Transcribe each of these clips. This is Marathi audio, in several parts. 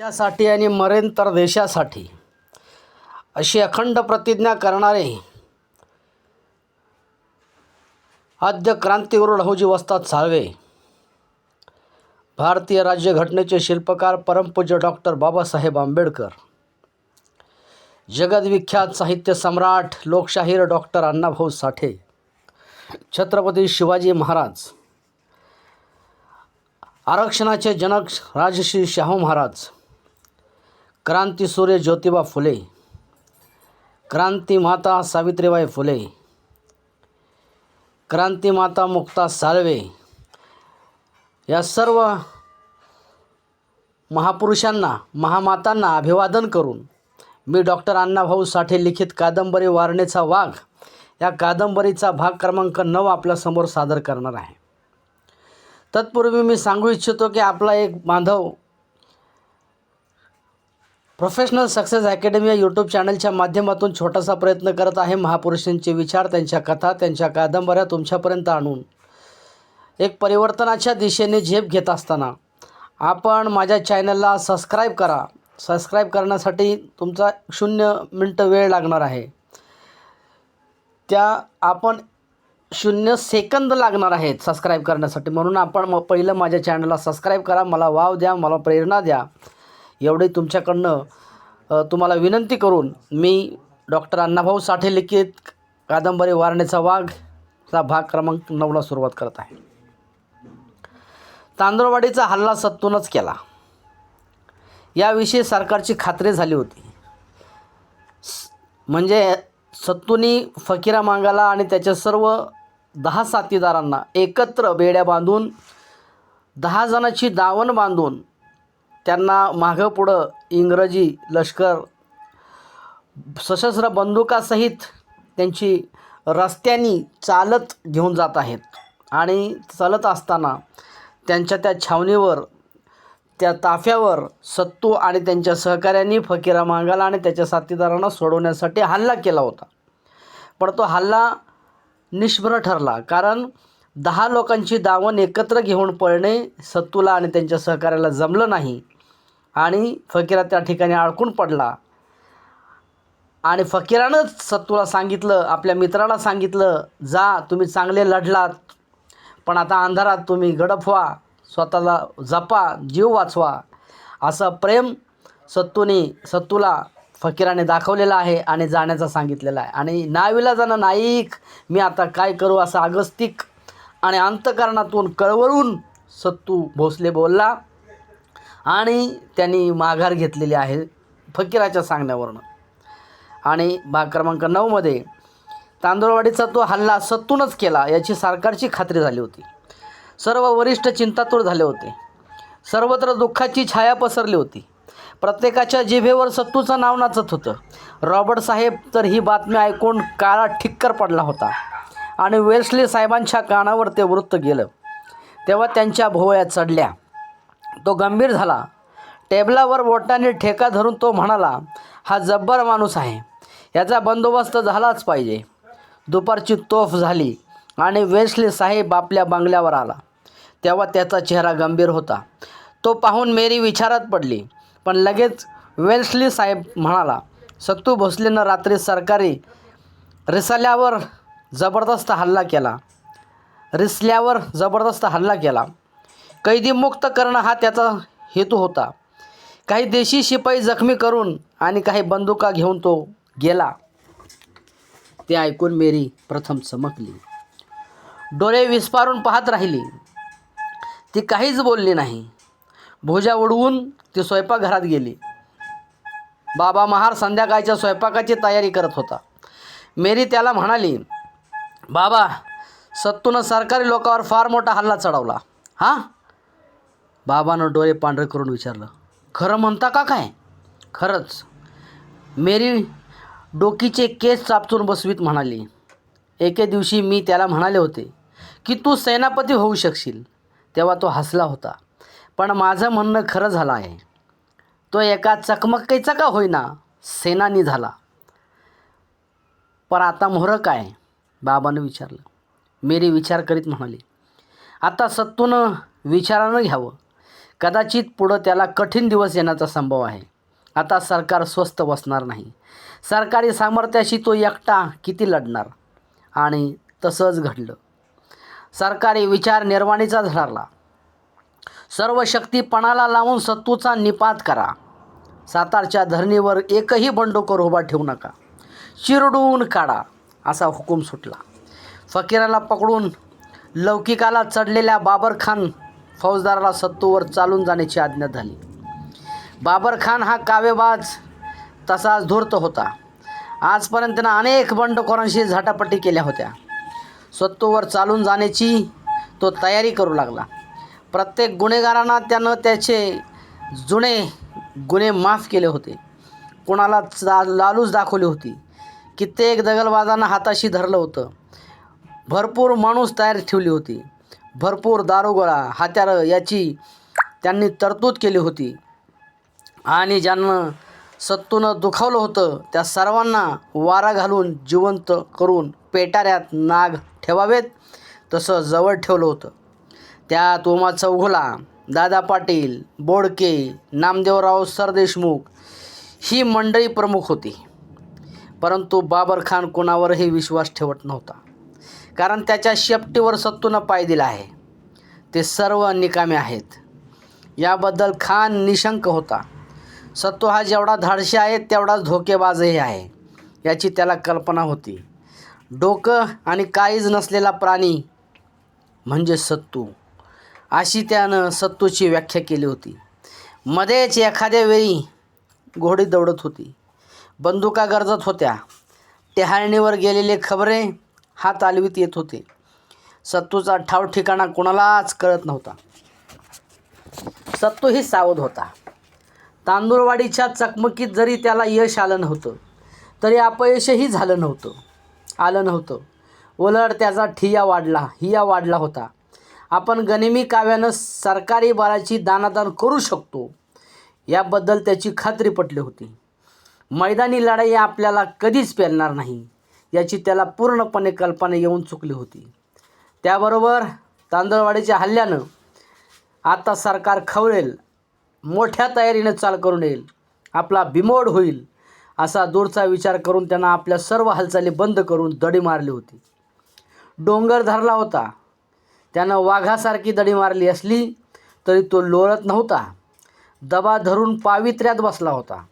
त्यासाठी आणि मरेन तर देशासाठी अशी अखंड प्रतिज्ञा करणारे आद्य क्रांतीगुरू लहुजी वस्ताद साळवे भारतीय राज्यघटनेचे शिल्पकार परमपूज्य डॉक्टर बाबासाहेब आंबेडकर जगदविख्यात साहित्य सम्राट लोकशाहीर डॉक्टर अण्णाभाऊ साठे छत्रपती शिवाजी महाराज आरक्षणाचे जनक राजश्री शाहू महाराज क्रांतीसूर्य ज्योतिबा फुले क्रांतीमाता सावित्रीबाई फुले क्रांतिमाता मुक्ता साळवे या सर्व महापुरुषांना महामातांना अभिवादन करून मी डॉक्टर अण्णाभाऊ साठे लिखित कादंबरी वारणेचा वाघ या कादंबरीचा भाग क्रमांक नऊ आपल्यासमोर सादर करणार आहे. तत्पूर्वी मी सांगू इच्छितो की आपला एक बांधव प्रोफेशनल सक्सेस अकॅडमी या यूट्यूब चॅनलच्या माध्यमातून छोटासा प्रयत्न करत आहे महापुरुषांचे विचार त्यांच्या कथा त्यांच्या कादंबऱ्या तुमच्यापर्यंत आणून. एक परिवर्तनाच्या दिशेने झेप घेत असताना आपण माझ्या चॅनलला सबस्क्राईब करा. सबस्क्राईब करण्यासाठी तुमचा शून्य मिनटं वेळ लागणार आहे. त्या आपण शून्य सेकंद लागणार आहेत सबस्क्राईब करण्यासाठी. म्हणून आपण मग पहिलं माझ्या चॅनलला सबस्क्राईब करा. मला वाव द्या मला प्रेरणा द्या. एवढे तुमच्याकडनं तुम्हाला विनंती करून मी डॉक्टर अण्णाभाऊ साठे लिखित कादंबरी वारणेचा वाघ चा भाग क्रमांक नऊला सुरुवात करत आहे. तांदूळवाडीचा हल्ला सत्तूनच केला. याविषयी सरकारची खात्री झाली होती. स- म्हणजे सत्तूनी फकीरा मांगाला आणि त्याच्या सर्व दहा साथीदारांना एकत्र बेड्या बांधून दहा जणांची दावण बांधून त्यांना मागं पुढं इंग्रजी लष्कर सशस्त्र बंदुकासहित त्यांची रस्त्यानी चालत घेऊन जात आहेत. आणि चालत असताना त्यांच्या त्या छावणीवर त्या ताफ्यावर सत्तू आणि त्यांच्या सहकाऱ्यांनी फकीरा मांगाला आणि त्याच्या साथीदारांना सोडवण्यासाठी हल्ला केला होता. पण तो हल्ला निष्फळ ठरला कारण दहा लोकांची दावण एकत्र घेऊन पळणे सत्तूला आणि त्यांच्या सहकाऱ्याला जमलं नाही. आणि फकीरा त्या ठिकाणी अडकून पडला. आणि फकीरानंच सत्तूला सांगितलं आपल्या मित्राला सांगितलं जा तुम्ही चांगले लढलात पण आता अंधारात तुम्ही गडप व्हा स्वतःला जपा जीव वाचवा. असं प्रेम सत्तूने सत्तूला फकीराने दाखवलेलं आहे आणि जाण्याचं सांगितलेलं आहे. आणि नाविला जाणं नाईक मी आता काय करू असं अगस्तिक आणि अंतकरणातून कळवळून सत्तू भोसले बोलला. आणि त्यांनी माघार घेतलेली आहे फकीराच्या सांगण्यावरनं. आणि भाग क्रमांक नऊमध्ये तांदूळवाडीचा तो हल्ला सत्तूनच केला याची सरकारची खात्री झाली होती. सर्व वरिष्ठ चिंतातूर झाले होते. सर्वत्र दुःखाची छाया पसरली होती. प्रत्येकाच्या जिभेवर सत्तूचं नाव नाचत होतं. रॉबर्ट साहेब तर ही बातमी ऐकून काळा ठिक्कर पडला होता आणि वेल्सली साहेबांच्या कानावर ते वृत्त गेलं. तेव्हा त्यांच्या भोवळ्या चढल्या. तो गंभीर झाला. टेबलावर बोटाने ठेका धरून तो म्हणाला हा जब्बर माणूस आहे. याचा बंदोबस्त झालाच पाहिजे. दुपारची तोफ झाली आणि वेस्ले साहेब आपल्या बंगल्यावर आला. तेव्हा त्याचा चेहरा गंभीर होता. तो पाहून मेरी विचारात पडली पण लगेच वेल्सली साहेब म्हणाला सत्तू भोसलेनं रात्री सरकारी रिसल्यावर जबरदस्त हल्ला केला. रिसल्यावर जबरदस्त हल्ला केला. कैदी मुक्त करणं हा त्याचा हेतू होता. काही देशी शिपाई जखमी करून आणि काही बंदुका घेऊन तो गेला. ते ऐकून मेरी प्रथम चमकली. डोळे विस्फारून पाहत राहिली. ती काहीच बोलली नाही. भुजा उडवून ती स्वयंपाकघरात गेली. बाबा महार संध्याकाळच्या स्वयंपाकाची तयारी करत होता. मेरी त्याला म्हणाली बाबा सत्तूनं सरकारी लोकांवर फार मोठा हल्ला चढवला. हां? बाबानं डोळे पांढरे करून विचारलं खरं म्हणता का काय? खरंच. मेरी डोकीचे केस चापचून बसवीत म्हणाली. एके दिवशी मी त्याला म्हणाले होते की तू सेनापती होऊ शकशील. तेव्हा तो हसला होता. पण माझं म्हणणं खरं झालं आहे. तो एका चकमकीचा का होईना सेनानी झाला. पण आता मोहरं काय? बाबानं विचारलं. मेरी विचार करीत म्हणाली. आता सत्तूनं विचारानं घ्यावं. कदाचित पुढं त्याला कठीण दिवस येण्याचा संभव आहे. आता सरकार स्वस्त बसणार नाही. सरकारी सामर्थ्याशी तो एकटा किती लढणार? आणि तसंच घडलं. सरकारी विचार निर्वाणीचा झरला सर्व शक्तीपणाला लावून सत्तूचा निपात करा. सातारच्या धरणीवर एकही बंडोकर उभा ठेवू नका. चिरडून काढा असा हुकूम सुटला. फकीराला पकडून लौकिकाला चढलेल्या बाबर खान फौजदाराला सत्तूवर चालून जाण्याची आज्ञा झाली. बाबर खान हा काव्यबाज तसाच धूर्त होता. आजपर्यंत त्यानं अनेक बंडखोरांशी झटापटी केल्या होत्या. सत्तूवर चालून जाण्याची तो तयारी करू लागला. प्रत्येक गुन्हेगारांना त्यानं त्याचे जुने गुन्हे माफ केले होते. कोणाला चा लालूच दाखवली होती. कित्येक दगलबाजांना हाताशी धरलं होतं. भरपूर माणूस तयार ठेवली होती. भरपूर दारुगोळा हत्यारं याची त्यांनी तरतूद केली होती. आणि ज्यांना सत्तूनं दुखावलं होतं त्या सर्वांना वारा घालून जिवंत करून पेटाऱ्यात नाग ठेवावेत तसं जवळ ठेवलं होतं. त्यात उमा चौघुला दादा पाटील बोडके नामदेवराव सरदेशमुख ही मंडळी प्रमुख होती. परंतु बाबर खान कोणावरही विश्वास ठेवत नव्हता. कारण त्याच्या शेपटीवर सत्तूनं पाय दिला आहे. ते सर्व निकामे आहेत. याबद्दल खान निशंक होता. सत्तू हा जेवढा धाडशी आहे तेवढाच धोकेबाजही आहे याची त्याला कल्पना होती. डोकं आणि काहीच नसलेला प्राणी म्हणजे सत्तू. अशी त्यानं सत्तूची व्याख्या केली होती. मध्येच एखाद्या वेळी घोडी दौडत होती. बंदुका गरजत होत्या. टेहाळणीवर गेलेले खबरे हा तालवीत येत होते. सत्तूचा ठाव ठिकाणा कोणालाच कळत नव्हता. सत्तूही सावध होता. तांदूळवाडीच्या चकमकीत जरी त्याला यश आलं नव्हतं तरी अपयशही झालं नव्हतं आलं नव्हतं. उलट त्याचा ठिया वाढला हिया वाढला होता. आपण गनिमी काव्यानं सरकारी बाराची दानादान करू शकतो याबद्दल त्याची खात्री पटली होती. मैदानी लढाई आपल्याला कधीच पेलणार नाही. याची त्याला पूर्णपणे कल्पना येऊन चुकली होती. त्याबरोबर तांदळवाडीच्या हल्ल्यानं आता सरकार खवळेल मोठ्या तयारीनं चाल करून येईल आपला बिमोड होईल असा दूरचा विचार करून त्यांना आपल्या सर्व हालचाली बंद करून दडी मारली होती. डोंगर धरला होता. त्यानं वाघासारखी दडी मारली असली तरी तो लोळत नव्हता. दबा धरून पावित्र्यात बसला होता.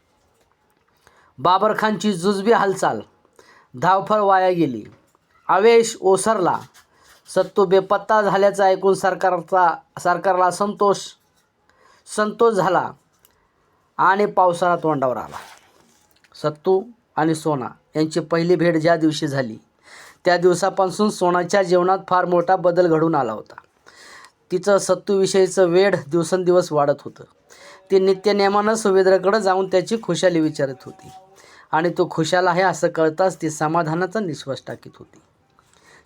बाबरखानची जुजबी हालचाल धावफळ वाया गेली. आवेश ओसरला. सत्तू बेपत्ता झाल्याचं ऐकून सरकारचा सरकारला संतोष संतोष झाला आणि पावसाळा तोंडावर आला. सत्तू आणि सोना यांची पहिली भेट ज्या दिवशी झाली त्या दिवसापासून सोनाच्या जीवनात फार मोठा बदल घडून आला होता. तिचं सत्तूविषयीचं वेड दिवसेंदिवस वाढत होतं. ती नित्यनेमानं सुवेद्राकडं जाऊन त्याची खुशाली विचारत होती. आणि तो खुशाल आहे असं कळताच ती समाधानाचा निश्वास टाकीत होती.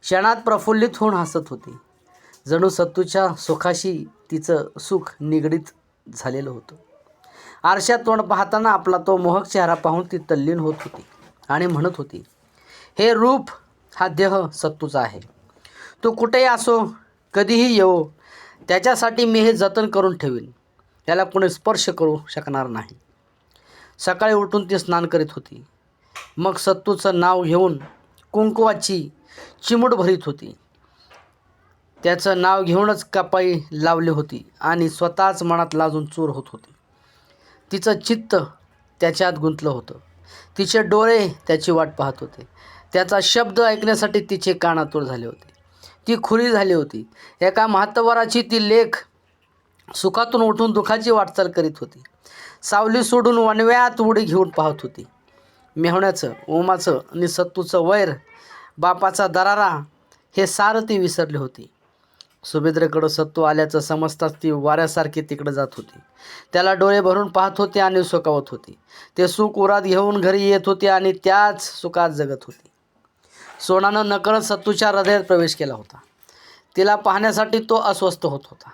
क्षणात प्रफुल्लित होऊन हसत होती. जणू सत्तूच्या सुखाशी तिचं सुख निगडीत झालेलं होतं. आरशात तोंड पाहताना आपला तो मोहक चेहरा पाहून ती तल्लीन होत होती आणि म्हणत होती हे रूप हा देह सत्तूचा आहे. तो कुठेही असो कधीही येवो त्याच्यासाठी मी हे जतन करून ठेवीन. त्याला कोणी स्पर्श करू शकणार नाही. सकाळी उठून ती स्नान करीत होती. मग सत्तूचं नाव घेऊन कुंकुवाची चिमूट भरीत होती. त्याचं नाव घेऊनच कपाई लावली होती आणि स्वतःच मनात लाजून चूर होत होती. तिचं चित्त त्याच्यात गुंतलं होतं. तिचे डोळे त्याची वाट पाहत होते. त्याचा शब्द ऐकण्यासाठी तिचे कानातूर झाले होते. ती खुली झाली होती. एका महात्वराची ती लेख सुखातून उठून दुखाची वाटचाल करीत होती. सावली सोडून वणव्यात उडी घेऊन पाहत होती. मेहण्याचं ओमाचं आणि सत्तूचं वैर बापाचा दरारा हे सारं ती विसरली होती. सुभेद्रेकडं सत्तू आल्याचं समजताच ती वाऱ्यासारखी तिकडं जात होती. त्याला डोळे भरून पाहत होती आणि सुखावत होती. ते सुख उरात घेऊन घरी येत होते आणि त्याच सुखात जगत होती. सोनानं नकळत सत्तूच्या हृदयात प्रवेश केला होता. तिला पाहण्यासाठी तो अस्वस्थ होत होता.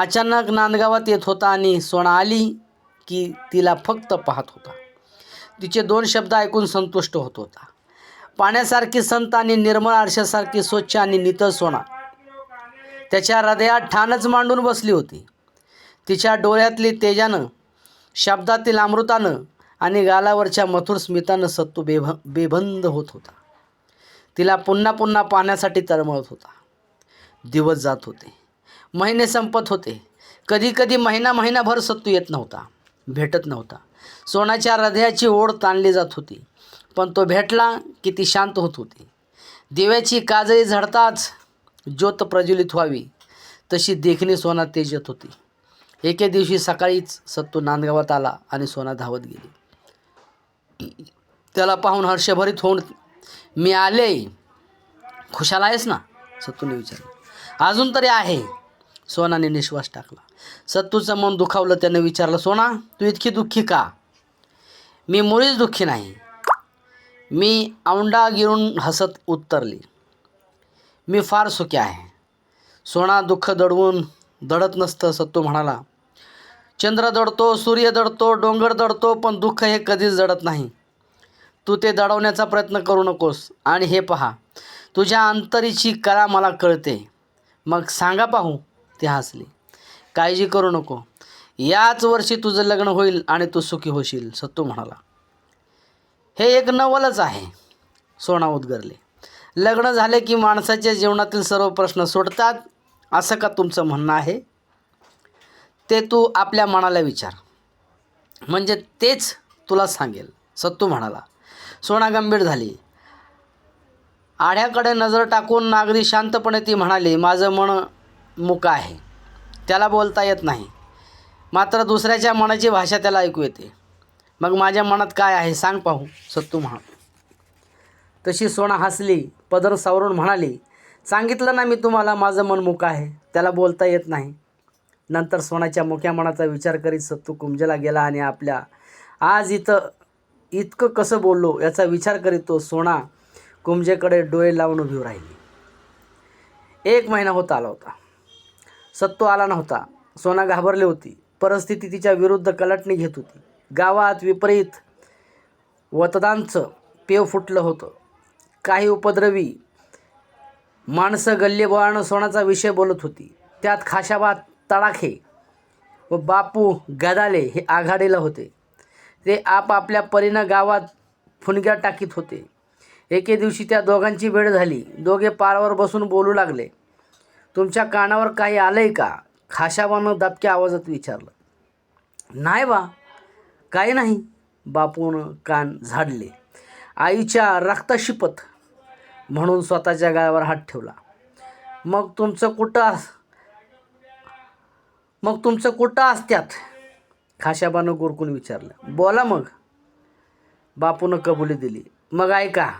अचानक नांदगावात येत होता आणि सोना आली. की तिला फक्त पाहत होता. तिचे दोन शब्द ऐकून संतुष्ट होत होता. पाण्यासारखी संत आणि निर्मळ आरशासारखी स्वच्छ आणि नितळ सोना. त्याच्या हृदयात ठाणच मांडून बसली होती. तिच्या डोळ्यातली तेजानं शब्दातील अमृतानं आणि गालावरच्या मथुर स्मितानं सत्तू बेभ बेबंद होत होता. तिला पुन्हा पुन्हा पाहण्यासाठी तळमळत होता. दिवस जात होते. महिने संपत होते. कधी कधी महिना महिनाभर सत्तू येत नव्हता. भेटत नव्हता. सोनाच्या हृदयाची ओढ ताणली जात होती पण तो भेटला की ती शांत होत होती. दिव्याची काजळी झडताच ज्योत प्रज्वलित व्हावी तशी देखणी सोना तेजत होती. एके दिवशी सकाळीच सत्तू नांदगावात आला आणि सोना धावत गेली. त्याला पाहून हर्षभरीत होऊन मी आले. खुशाल आहेस ना? सत्तूने विचारलं. अजून तरी आहे. सोनाने निश्वास टाकला. सत्तूचं मन दुखावलं त्यानं विचारलं सोना तू इतकी दुःखी का? मी मुळीच दुःखी नाही. मी औंडा गिरून हसत उत्तरली मी फार सुखी आहे. सोना दुःख दडवून दडत नसतं सत्तू म्हणाला. चंद्र दडतो सूर्य दडतो डोंगर दडतो पण दुःख हे कधीच दडत नाही. तू ते दडवण्याचा प्रयत्न करू नकोस. आणि हे पहा तुझ्या अंतरीची कला मला कळते. मग सांगा पाहू ते हसले. काळजी करू नको. याच वर्षी तुझं लग्न होईल आणि तू सुखी होशील सत्तू म्हणाला. हे एक नवलच आहे सोना उद्गरले. लग्न झाले की माणसाच्या जीवनातील सर्व प्रश्न सोडतात असं का तुमचं म्हणणं आहे? ते तू आपल्या मनाला विचार. म्हणजे तेच तुला सांगेल सत्तू म्हणाला. सोना गंभीर झाली. आढ्याकडे नजर टाकून नागरी शांतपणे ती म्हणाली माझं मन मुका आहे. त्याला बोलता येत नाही. मात्र दुसऱ्याच्या मनाची भाषा त्याला ऐकू येते. मग माझ्या मनात काय आहे सांग पाहू सत्तू म्हणा तशी सोना हसली पदर सावरून म्हणाली सांगितलं ना मी तुम्हाला माझं मन मुका आहे. त्याला बोलता येत नाही. नंतर सोनाच्या मुख्या मनाचा विचार करीत सत्तू कुंजला गेला आणि आपल्या आज इथं इतकं कसं बोललो? याचा विचार करीत तो सोना कुंजेकडे डोळे लावून उभी राहिली. एक महिना होत आला होता. सत्तो आला नव्हता. सोना घाबरली होती. परिस्थिती तिच्या विरुद्ध कलटणी घेत होती. गावात विपरीत मतदानचं पेव फुटलं होतं. काही उपद्रवी माणसं गल्लेबाळानं सोनाचा विषय बोलत होती. त्यात खाशाबा तडाखे व बापू गदाले हे आघाडीला होते. ते आपापल्या परीनं गावात फुनग्या टाकीत होते. एके दिवशी त्या दोघांची वेळ झाली. दोघे पारावर बसून बोलू लागले. तुमच्या कानावर काही आलंय का? खाशाबानं दबक्या आवाजात विचारलं. नाही बा काही नाही. बापून कान झाडले. आईच्या रक्तशिपत म्हणून स्वतःच्या गाळावर हात ठेवला. मग तुमचं कुठं अस- मग तुमचं कुठं असत्यात? खाशाबानं गुरकून विचारलं. बोला मग. बापूनं कबुली दिली. मग ऐका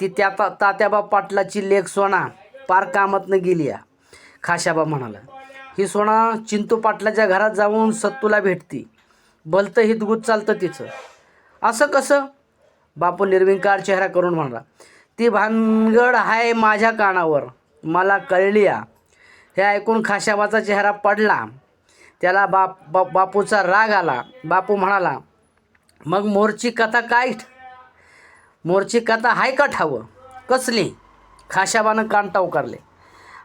ती त्या तात्याबा पाटलाची लेख सोना पार कामातनं गेली या. खाशाबा म्हणाला ही सोना चिंतू पाटलाच्या घरात जाऊन सत्तूला भेटती. भलतं हितगुत चालतं तिचं. असं कसं? बापू निर्विंकार चेहरा करून म्हणाला ती भानगड आहे माझ्या कानावर. मला कळली या. हे ऐकून खाशाबाचा चेहरा पडला. त्याला बाप बा बापूचा राग आला. बापू म्हणाला मग मोरची कथा काय मोरची कथा हाय का ठावं? कसली? खाशाबानं कान टावकारले.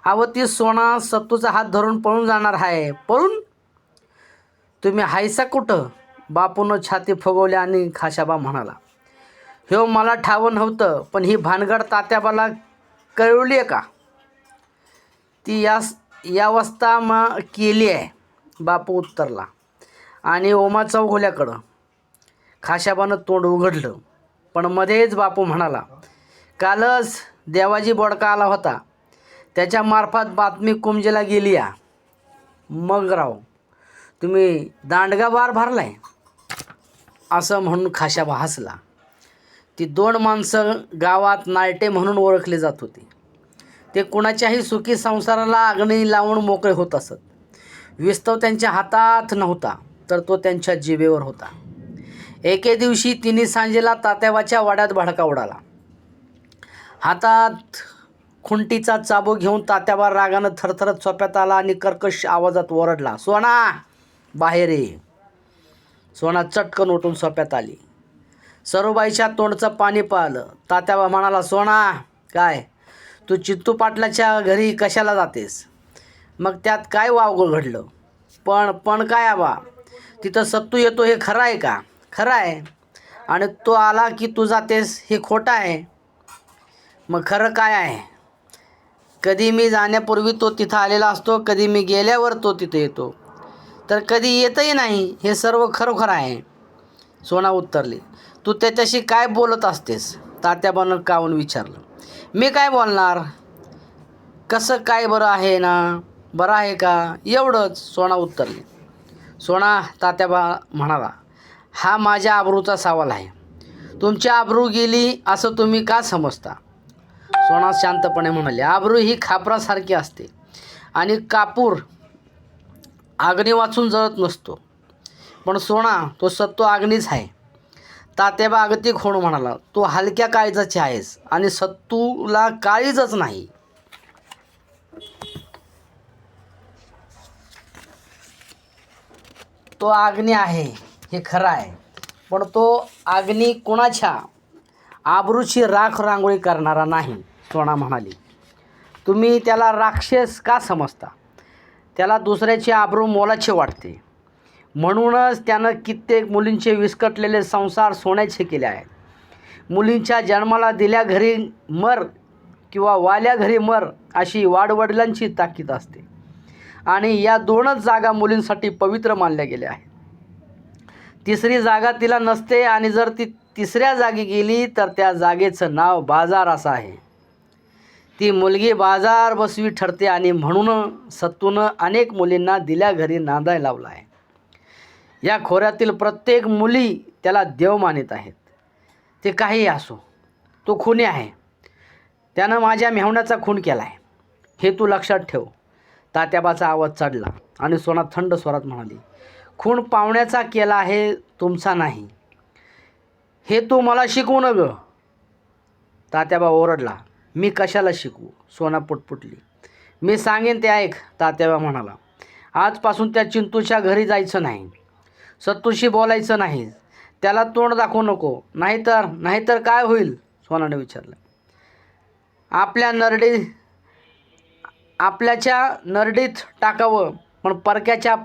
अहो ती सोना सत्तूचा हात धरून पळून जाणार आहे. पळून? तुम्ही हायसा कुठं? बापूनं छाती फुगवली आणि खाशाबा म्हणाला. ह्यो मला ठावं नव्हतं पण ही भानगड तात्याबाला कळवली आहे का? ती या यावस्था मग केली आहे बापू उत्तरला. आणि ओमा चौघोल्याकडं. खाशाबानं तोंड उघडलं. पण मध्येच बापू म्हणाला कालच देवाजी बोडका आला होता. त्याच्यामार्फत बातमी कुमजेला गेली या. मग राव तुम्ही दांडगा बार भरलाय? असं म्हणून खाशाबा हसला. ती दोन माणसं गावात नायटे म्हणून ओळखले जात होती. ते कुणाच्याही सुखी संसाराला अग्नी लावून मोकळे होत असत. विस्तव त्यांच्या हातात नव्हता तर तो त्यांच्या जिभेवर होता. एके दिवशी तिन्ही सांजेला तात्याबाच्या वाड्यात भडका उडाला. हातात खुंटीचा चाबू घेऊन तात्याबा रागानं थरथरत सोप्यात आला आणि कर्कश आवाजात ओरडला सोना बाहेर ये. सोना चटकन उठून सोप्यात आली. सरोबाईच्या तोंडचं पाणी पाहिलं. तात्याबा म्हणाला सोना काय तू चित्तू पाटलाच्या घरी कशाला जातेस? मग त्यात काय वावगं घडलं? पण पण काय आबा तिथं सत्तू येतो हे खरं आहे का? खरं आहे. आणि तो आला की तू जातेस हे खोटं आहे. मग खरं काय आहे? कधी मी जाण्यापूर्वी तो तिथं आलेला असतो कधी मी गेल्यावर तो तिथं येतो. तर कधी येतही नाही हे सर्व खरोखर आहे. सोना उत्तरली. तू त्याच्याशी काय बोलत असतेस? तात्याबानं कावून विचारलं. मी काय बोलणार? कसं काय बरं आहे ना? बरं आहे का? एवढंच सोना उत्तरली. सोना तात्याबा म्हणाला हा माझ्या आबरूचा सवाल आहे. तुमची आबरू गेली असं तुम्ही का समजता? सोना शांतपणे म्हणाले आबरू ही खापरासारखी असते आणि कापूर आग्नी वाचून जळत नसतो. पण सोना तो सत्व अग्नीच आहे. तात्याबा अगतिक होण म्हणाला तू हलक्या काळजाची आहेस आणि सत्तूला काळीजच नाही. तो अग्नी आहे हे खरं आहे. पण तो अग्नी कुणाच्या? आबरूची राख रांगोळी करणारा नाही. सोना म्हणाली. तुम्ही त्याला राक्षस का समजता? त्याला दुसऱ्याची आबरू मोलाचे वाटते. म्हणूनच त्यानं कित्येक मुलींचे विस्कटलेले संसार सोन्याचे केले आहेत. मुलींच्या जन्माला दिल्या घरी मर किंवा वाल्या घरी मर अशी वाडवडिलांची ताकीद असते. आणि या दोनच जागा मुलींसाठी पवित्र मानल्या गेल्या आहेत. तिसरी जागा तिला नसते आणि जर ती तिसऱ्या जागी गेली तर त्या जागेचं नाव बाजार असं आहे. ती मुलगी बाजार बसवी ठरते आणि म्हणून सत्तूनं अनेक मुलींना दिल्या घरी नांदाय लावला आहे. या खोऱ्यातील प्रत्येक मुली त्याला देव मानित आहेत. ते काहीही असो तो खुनी आहे. त्यानं माझ्या मेहण्याचा खून केला आहे हे तू लक्षात ठेव. तात्याबाचा आवाज चढला आणि सोना थंड स्वरात म्हणाली खून पावण्याचा केला आहे तुमचा नाही. हे तू मला शिकवू न ग तात्याबा ओरडला मी कशाला शिकू सोना पुटपुटली. मी सांगेन ते ऐक तात्याबा म्हणाला. आजपासून त्या चिंतूच्या घरी जायचं नाही. सत्तूशी बोलायचं नाही. त्याला तोंड दाखवू नको. नाहीतर नाहीतर काय होईल? सोनाने विचारलं. आपल्या नरडी आपल्याच्या नरडीत टाकावं पण परक्याच्या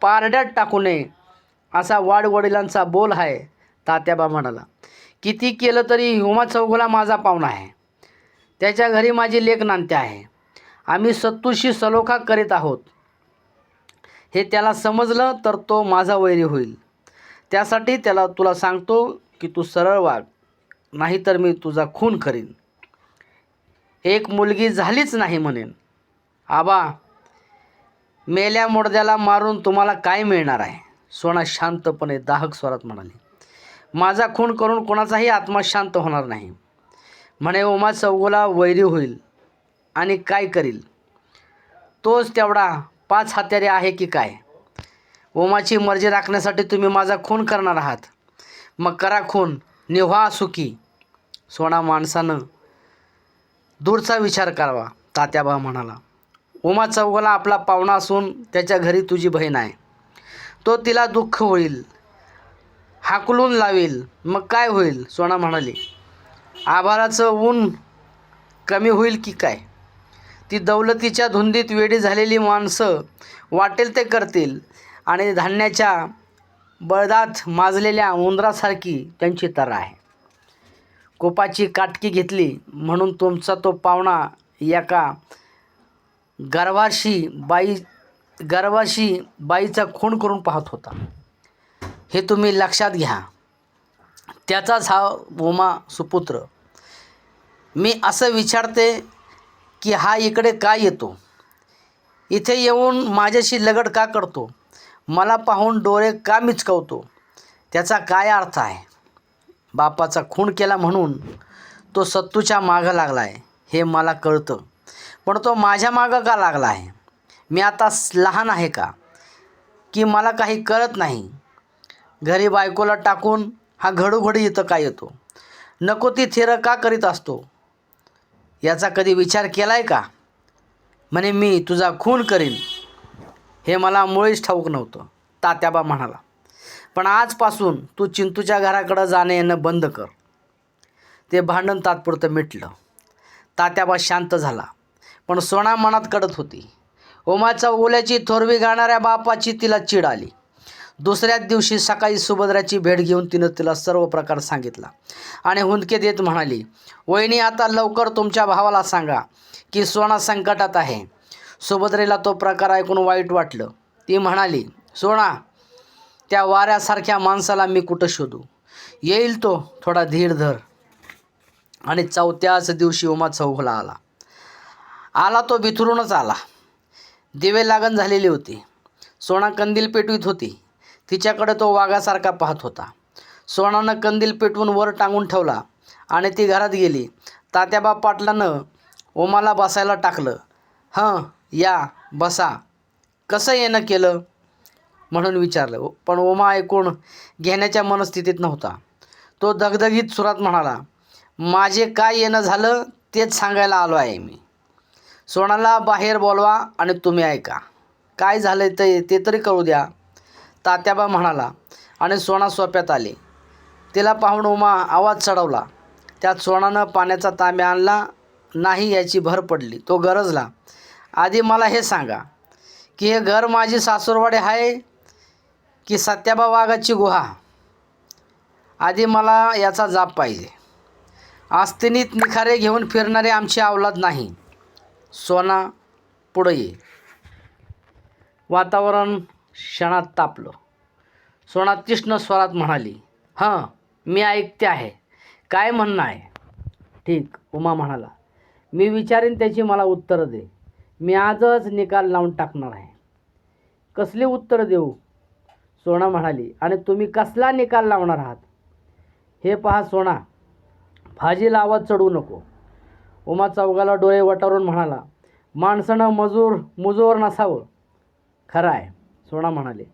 पारड्यात टाकू नये असा वाडवडिलांचा बोल आहे तात्याबा म्हणाला. किती केलं तरी हुमा चौघुला माझा पाहुणा आहे. त्याच्या घरी माझी लेख नांदते आहे. आम्ही सत्तूशी सलोखा करीत आहोत. हे त्याला समजलं तर तो माझा वैरी होईल. त्यासाठी त्याला तुला सांगतो की तू सरळ वाग नाहीतर मी तुझा खून करीन. एक मुलगी झालीच नाही म्हणेन. आबा मेल्या मोडद्याला मारून तुम्हाला काय मिळणार आहे? सोना शांतपणे दाहक स्वरात म्हणाली. माझा खून करून कोणाचाही आत्मा शांत होणार नाही. म्हणे उमा चौगुला वैरी होईल आणि काय करील? तोच तेवढा पाच हत्यारे आहे की काय? ओमाची मर्जी राखण्यासाठी तुम्ही माझा खून करणार आहात. मग करा खून निव्हा सुखी. सोना माणसानं दूरचा विचार करावा तात्याबा म्हणाला. उमा चौघला आपला पाहुणा असून त्याच्या घरी तुझी बहीण आहे. तो तिला दुःख होईल हाकलून लावेल. मग काय होईल? सोना म्हणाली. आभाराचं ऊन कमी होईल की काय? ती दौलतीच्या धुंदीत वेडी झालेली माणसं वाटेल ते करतील आणि धान्याच्या बळदात माजलेल्या उंदरासारखी त्यांची तर आहे. कोपाची काटकी घेतली म्हणून तुमचा तो पाहुणा एका गर्वाशी बाई गर्वाशी बाईचा खून करून पाहत होता. हे तुम्ही लक्षात घ्या. त्याचाच हा उमा सुपुत्र मी असं विचारते की हा इकडे का येतो? इथे येऊन माझ्याशी लगड का करतो? मला पाहून डोळे का मिचकवतो? त्याचा काय अर्थ आहे? बापाचा खून केला म्हणून तो सत्तूच्या मागं लागला आहे हे मला कळतं. पण तो माझ्या मागं का लागला आहे मी आता लहान आहे का? की मला काही कळत नाही. घरी बायकोला टाकून हा घडोघडी इथं का येतो? नको ती थेरं का करीत असतो? याचा कधी विचार केला आहे का? म्हणे मी तुझा खून करीन. हे मला मुळीच ठाऊक नव्हतं. तात्याबा म्हणाला पण आजपासून तू चिंतूच्या घराकडं जाणं येणं बंद कर. ते भांडण तात्पुरतं मिटलं. तात्याबा शांत झाला पण सोना मनात कडत होती. ओमाच्या ओल्याची थोरवी गाणाऱ्या बापाची तिला चीड आली. दुसऱ्याच दिवशी सकाळी सुभद्राची भेट घेऊन तिनं तिला सर्व प्रकार सांगितला. आणि हुंदके देत म्हणाली वहिनी आता लवकर तुमच्या भावाला सांगा की सोना संकटात आहे. सुभद्रेला तो प्रकार ऐकून वाईट वाटलं. ती म्हणाली सोना त्या वाऱ्यासारख्या माणसाला मी कुठं शोधू? येईल तो थोडा धीर धर. आणि चौथ्याच दिवशी उमा चौघला आला. आला तो बिथरूनच आला. दिवे लागण झालेली होती. सोना कंदील पेटवीत होती. तिच्याकडे तो वाघासारखा पाहत होता. सोनानं कंदील पेटवून वर टांगून ठेवला आणि ती घरात गेली. तात्याबा पाटलानं ओमाला बसायला टाकलं. हं या बसा. कसं येणं केलं? म्हणून विचारलं. पण ओमा ऐकून घेण्याच्या मनस्थितीत नव्हता. तो दगदगीत सुरात म्हणाला माझे काय येणं झालं तेच सांगायला आलो आहे मी. सोनाला बाहेर बोलवा आणि तुम्ही ऐका. काय झालं ते ते तरी करू द्या. तात्याबा म्हणाला आणि सोना सोप्यात आले. तिला पाहून उमा आवाज चढवला. त्यात सोनानं पाण्याचा तांब्या आणला. नाही याची भर पडली. तो गरजला. आधी मला हे सांगा की हे घर माझी सासूरवाडी आहे की सत्याबा वाघाची गुहा? आधी मला याचा जाप पाहिजे. आस्तिनीत निखारे घेऊन फिरणारे आमची अवलाद नाही. सोना पुढं ये. वातावरण क्षणात तापलं. सोना तीक्ष्ण स्वरात म्हणाली हां मी ऐकते आहे. काय म्हणणं आहे? ठीक उमा म्हणाला मी विचारेन त्याची मला उत्तरं दे. मी आजच निकाल लावून टाकणार आहे. कसली उत्तर देऊ? सोना म्हणाली आणि तुम्ही कसला निकाल लावणार आहात? हे पहा सोना भाजी आवाज चढवू नको. उमा चौघाला डोळे वटारून म्हणाला माणसानं मजूर मुजोर नसावं. खरं आहे. सोना म्हणाले.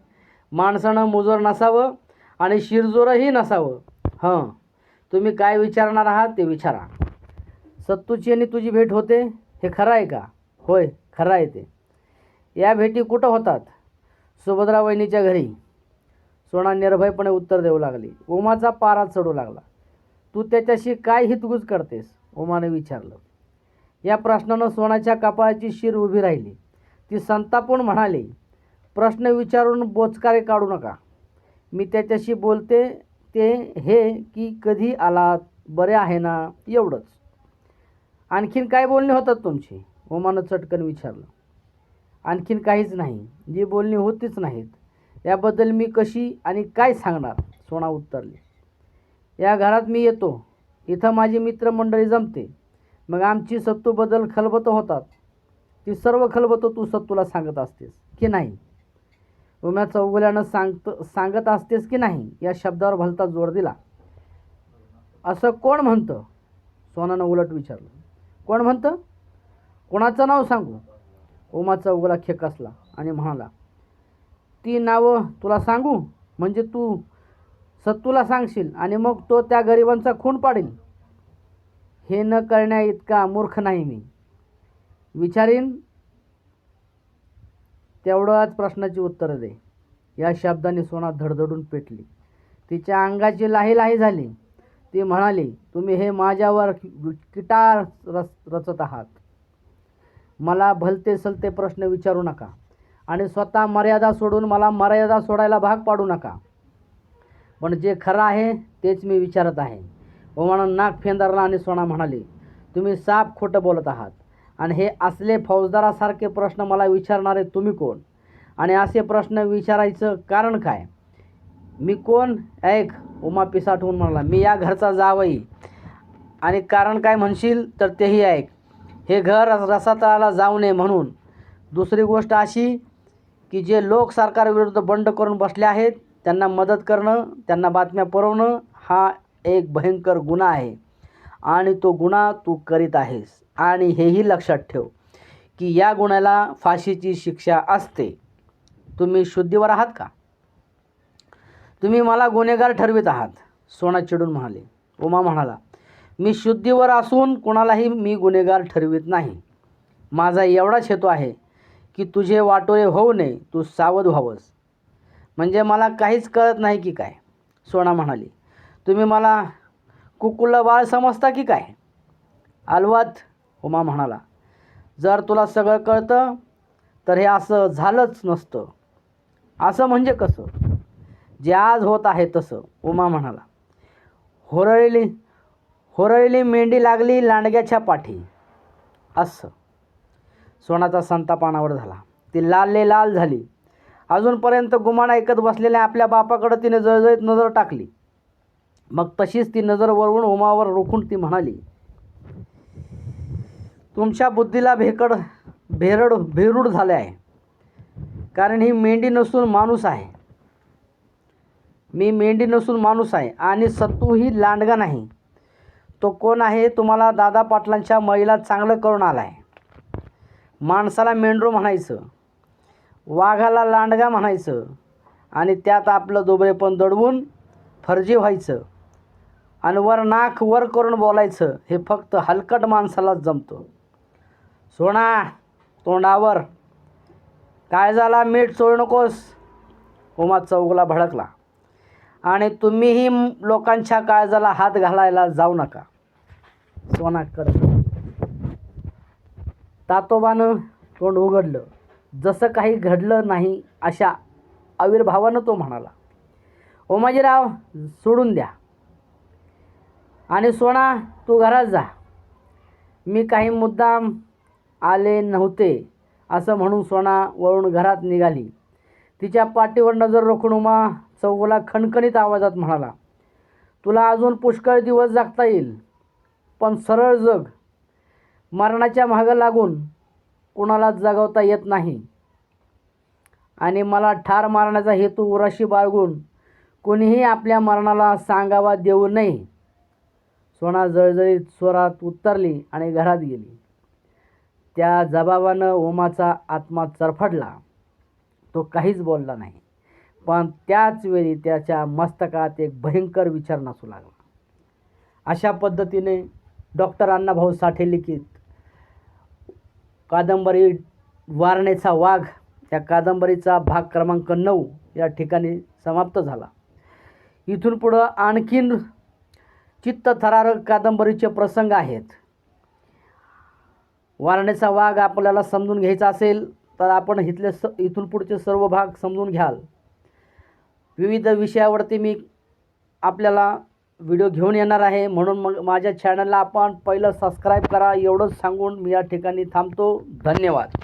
माणसानं मुजोर नसावं आणि शिरजोरही नसावं. हं तुम्ही काय विचारणार आहात ते विचारा. सत्तूची आणि तुझी भेट होते हे खरं आहे का? होय खरं आहे ते. या भेटी कुठं होतात? सुभद्रा वहिनीच्या घरी. सोना निर्भयपणे उत्तर देऊ लागली. उमाचा पारा चढू लागला. तू त्याच्याशी काय हितगुज करतेस? उमाने विचारलं. या प्रश्नानं सोनाच्या कपाळाची शिर उभी राहिली. ती संतापून म्हणाली प्रश्न विचारून बोचकारे काढू नका. मी त्याच्याशी बोलते ते हे की कधी आलात? बरे आहे ना? एवढंच. आणखीन काय बोलणी होतात तुमची? ओमानं चटकन विचारलं. आणखीन काहीच नाही. जी बोलणी होतीच नाहीत. याबद्दल मी कशी आणि काय सांगणार? सोना उत्तरली. या घरात मी येतो. इथं माझी मित्रमंडळी जमते. मग आमची सत्तूबद्दल खलबतं होतात. ती सर्व खलबतं तू सत्तूला सांगत असतेस की नाही? रुम्या चौगुल्यानं सांगत सांगत असतेस की नाही? या शब्दावर भलता जोर दिला. असं कोण म्हणतं? सोनानं उलट विचारलं. कोण म्हणतं? कोणाचं नाव सांगू? उमा चौगुला खेकसला आणि म्हणाला ती नावं तुला सांगू? म्हणजे तू सत्तूला सांगशील आणि मग तो त्या गरिबांचा खून पाडेल. हे न करण्या इतका मूर्ख नाही मी. विचारीन तेवढंच प्रश्नाची उत्तरं दे. या शब्दाने सोना धडधडून पेटली. तिच्या अंगाची लाही लाही झाली. ती म्हणाली तुम्ही हे माझ्यावर किटार रच रचत आहात. मला भलते सलते प्रश्न विचारू नका आणि स्वतः मर्यादा सोडून मला मर्यादा सोडायला भाग पाडू नका. पण जे खरं आहे तेच मी विचारत आहे. ओमानं नाक फेंदारला आणि सोना म्हणाली तुम्ही साप खोटं बोलत आहात. आणि हे असले फौजदारासारखे प्रश्न मला विचारणारे तुम्ही कोण? आणि असे प्रश्न विचारायचं कारण काय? मी कोण? ऐक उमा पिसाठवून म्हणाला मी या घरचा जावई. आणि कारण काय म्हणशील? तर तेही ऐक. हे घर रसातळाला जाऊ नये म्हणून. दुसरी गोष्ट अशी की जे लोक सरकारविरुद्ध बंड करून बसले आहेत त्यांना मदत करणं त्यांना बातम्या पुरवणं हा एक भयंकर गुन्हा आहे. आणि तो गुन्हा तू करीत आहेस. आणि हेही लक्षात ठेव की या गुन्ह्याला फाशीची शिक्षा असते. तुम्ही शुद्धीवर आहात का? तुम्ही मला गुन्हेगार ठरवित आहात सोना चिडून म्हणाले. उमा म्हणाला मी शुद्धीवर असून कोणालाही मी गुन्हेगार ठरवित नाही. माझा एवढाच हेतू आहे की तुझे वाटोळे होऊ नये तू सावध व्हावंस. म्हणजे मला काहीच कळत नाही की काय? सोना म्हणाली तुम्ही मला कुकुला बाळ समजता की काय? अलवात उमा म्हणाला जर तुला सगळं कळतं तर हे असं झालंच नसतं. असं म्हणजे कसं? जे आज होत आहे तसं. उमा म्हणाला होरळली होरळली मेंढी लागली लांडग्याच्या पाठी. असं. सोनाचा संतापानावर झाला. ती लालले लाल झाली. अजूनपर्यंत गुमान ऐकत बसलेल्या आपल्या बापाकडं तिने जळजळीत नजर टाकली. मग तशीच ती नजर वळवून उमावर रोखून ती म्हणाली तुमच्या बुद्धीला भेकड भेरड भेरूड झाले आहे. कारण ही मेंढी नसून माणूस आहे. मी मेंढी नसून माणूस आहे आणि सत्तू ही लांडगा नाही. तो कोण आहे तुम्हाला दादा पाटलांच्या मळीला चांगलं करून आला आहे माणसाला मेंढरू म्हणायचं वाघाला लांडगा म्हणायचं आणि त्यात आपलं दोबरेपण दडवून फर्जी व्हायचं आणि वर नाक वर करून बोलायचं हे फक्त हलकट माणसालाच जमतं. सोना तोंडावर. काय झाला? मीठ चोळू नकोस. उमा चौगला भडकला. आणि तुम्हीही लोकांच्या काळजाला हात घालायला जाऊ नका. सोना कर. तातोबानं तोंड उघडलं. जसं काही घडलं नाही अशा आविर्भावानं तो म्हणाला ओमाजीराव सोडून द्या. आणि सोना तू घरात जा. मी काही मुद्दाम आले नव्हते असं म्हणून सोना वळून घरात निघाली. तिच्या पाठीवर नजर रोखून उमा चौगुला खणखणीत आवाजात म्हणाला तुला अजून पुष्कळ दिवस जागता येईल पण सरळ जग. मरणाच्या मागं लागून कुणाला जगवता येत नाही. आणि मला ठार मारण्याचा हेतू उराशी बाळगून कोणीही आपल्या मरणाला सांगावा देऊ नये. सोना जळजळीत स्वरात उतरली आणि घरात गेली. त्या जबाबानं ओमाचा आत्मा चरफडला. तो काहीच बोलला नाही. पण त्याच वेळी त्याच्या मस्तकात एक भयंकर विचार नसू लागला. अशा पद्धतीने डॉक्टर अण्णाभाऊ साठे लिखित कादंबरी वारणेचा वाघ या कादंबरीचा भाग क्रमांक नऊ या ठिकाणी समाप्त झाला. इथून पुढं आणखीन चित्तथरारक कादंबरीचे प्रसंग आहेत. वारणेचा वाघ आपल्याला समजून घ्यायचा असेल तर आपण इथले स इथून पुढचे सर्व भाग समजून घ्याल. विविध विषयावरती मी आपल्याला व्हिडिओ घेऊन येणार आहे. म्हणून मग माझ्या चॅनलला आपण पहिलं सबस्क्राईब करा. एवढंच सांगून मी या ठिकाणी थांबतो. धन्यवाद.